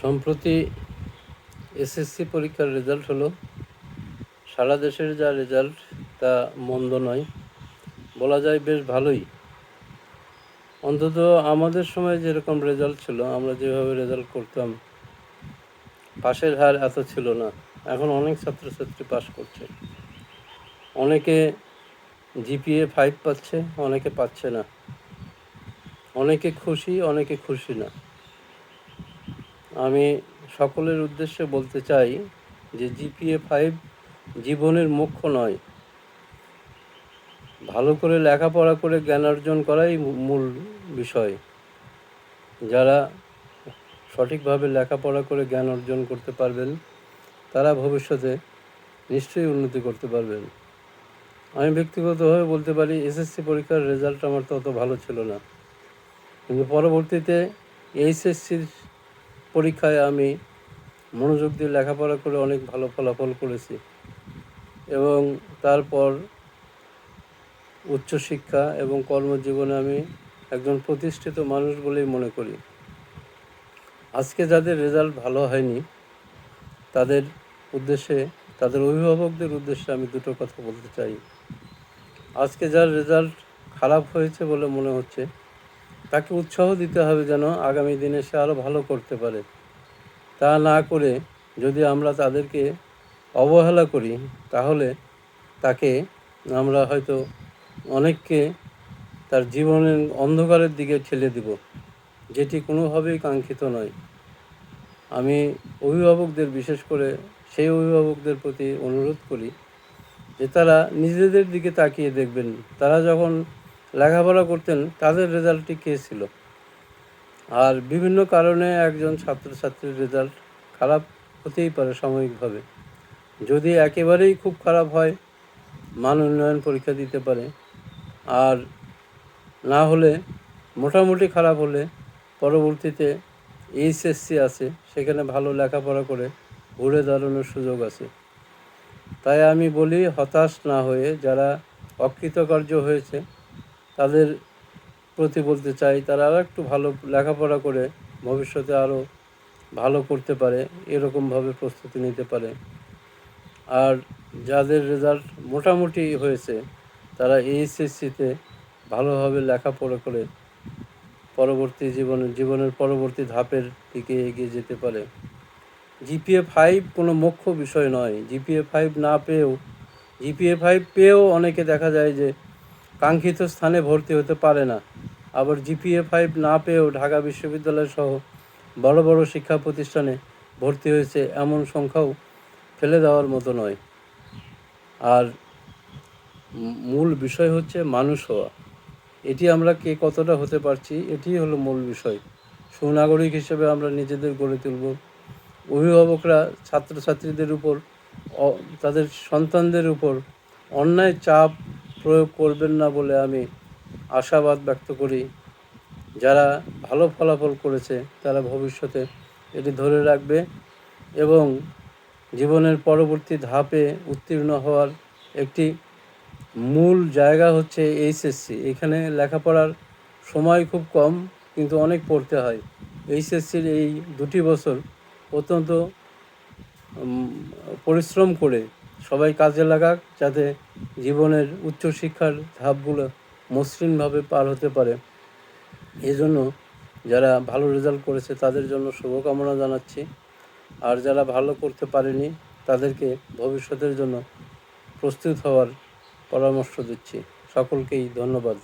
সম্প্রতি এসএসসি পরীক্ষার রেজাল্ট হলো। সারা দেশের যা রেজাল্ট তা মন্দ নয়। বলা যায় বেশ ভালোই। অন্তত আমাদের সময় যেরকম রেজাল্ট ছিল, আমরা যেভাবে রেজাল্ট করতাম, পাশের হার এত ছিল না। এখন অনেক ছাত্রছাত্রী পাশ করছে। অনেকে জিপিএ ফাইভ পাচ্ছে, অনেকে পাচ্ছে না। অনেকে খুশি অনেকে খুশি না। আমি সকলের উদ্দেশ্যে বলতে চাই যে জিপিএ ফাইভ জীবনের মুখ্য নয়। ভালো করে লেখাপড়া করে জ্ঞান অর্জন করাই মূল বিষয়। যারা সঠিকভাবে লেখাপড়া করে জ্ঞান অর্জন করতে পারবেন, তারা ভবিষ্যতে নিশ্চয়ই উন্নতি করতে পারবেন। আমি ব্যক্তিগতভাবে বলতে পারি, এসএসসি পরীক্ষার রেজাল্ট আমার তত ভালো ছিল না। কিন্তু পরবর্তীতে এইচএসসির পরীক্ষায় আমি মনোযোগ দিয়ে লেখাপড়া করে অনেক ভালো ফলাফল করেছি এবং তারপর উচ্চশিক্ষা এবং কর্মজীবনে আমি একজন প্রতিষ্ঠিত মানুষ বলেই মনে করি। আজকে যাদের রেজাল্ট ভালো হয়নি, তাদের উদ্দেশ্যে, তাদের অভিভাবকদের উদ্দেশ্যে আমি দুটো কথা বলতে চাই। আজকে যার রেজাল্ট খারাপ হয়েছে বলে মনে হচ্ছে তাকে উৎসাহ দিতে হবে যেন আগামী দিনে সে আরও ভালো করতে পারে। তা না করে যদি আমরা তাদেরকে অবহেলা করি, তাহলে তাকে আমরা হয়তো অনেককে তার জীবনের অন্ধকারের দিকে ঠেলে দিব, যেটি কোনোভাবেই কাঙ্ক্ষিত নয়। আমি অভিভাবকদের, বিশেষ করে সেই অভিভাবকদের প্রতি অনুরোধ করি যে তারা নিজেদের দিকে তাকিয়ে দেখবেন। তারা যখন লেখাপড়া করতেন, তাদের রেজাল্টটি কে ছিল? আর বিভিন্ন কারণে একজন ছাত্রছাত্রীর রেজাল্ট খারাপ হতেই পারে সাময়িকভাবে। যদি একেবারেই খুব খারাপ হয়, মান উন্নয়ন পরীক্ষা দিতে পারে। আর না হলে মোটামুটি খারাপ হলে পরবর্তীতে এইচএসসি আছে, সেখানে ভালো লেখাপড়া করে ঘুরে দাঁড়ানোর সুযোগ আছে। তাই আমি বলি হতাশ না হয়ে যারা অকৃতকার্য হয়েছে তাদের প্রতি বলতে চাই, তারা আরও একটু ভালো লেখাপড়া করে ভবিষ্যতে আরও ভালো করতে পারে, এরকমভাবে প্রস্তুতি নিতে পারে। আর যাদের রেজাল্ট মোটামুটি হয়েছে, তারা এইচএসসিতে ভালোভাবে লেখাপড়া করে পরবর্তী জীবনে, জীবনের পরবর্তী ধাপের দিকে এগিয়ে যেতে পারে। জিপিএ ফাইভ কোনো মুখ্য বিষয় নয়। জিপিএ ফাইভ না পেয়েও জিপিএ ফাইভ পেয়েও অনেকে দেখা যায় যে কাঙ্ক্ষিত স্থানে ভর্তি হতে পারে না। আবার জিপিএ ফাইভ না পেয়েও ঢাকা বিশ্ববিদ্যালয় সহ বড় বড় শিক্ষা প্রতিষ্ঠানে ভর্তি হয়েছে এমন সংখ্যাও ফেলে দেওয়ার মতো নয়। আর মূল বিষয় হচ্ছে মানুষ হওয়া। এটি আমরা কে কতটা হতে পারছি এটি হলো মূল বিষয়। সুনাগরিক হিসেবে আমরা নিজেদের গড়ে তুলব। অভিভাবকরা, ছাত্রছাত্রীদের উপর তাদের সন্তানদের উপর অন্যায় চাপ প্রয়োগ করবেন না বলে আমি আশাবাদ ব্যক্ত করি। যারা ভালো ফলাফল করেছে, তারা ভবিষ্যতে এটি ধরে রাখবে এবং জীবনের পরবর্তী ধাপে উত্তীর্ণ হওয়ার একটি মূল জায়গা হচ্ছে এইচএসসি। এখানে লেখাপড়ার সময় খুব কম, কিন্তু অনেক পড়তে হয়। এইচএসসির এই দুটি বছর অত্যন্ত পরিশ্রম করে সবাই কাজে লাগাক যাতে জীবনের উচ্চশিক্ষার ধাপগুলো মসৃণভাবে পার হতে পারে। এজন্য যারা ভালো রেজাল্ট করেছে তাদের জন্য শুভকামনা জানাচ্ছি। আর যারা ভালো করতে পারেনি তাদেরকে ভবিষ্যতের জন্য প্রস্তুত হওয়ার পরামর্শ দিচ্ছি। সকলকেই ধন্যবাদ।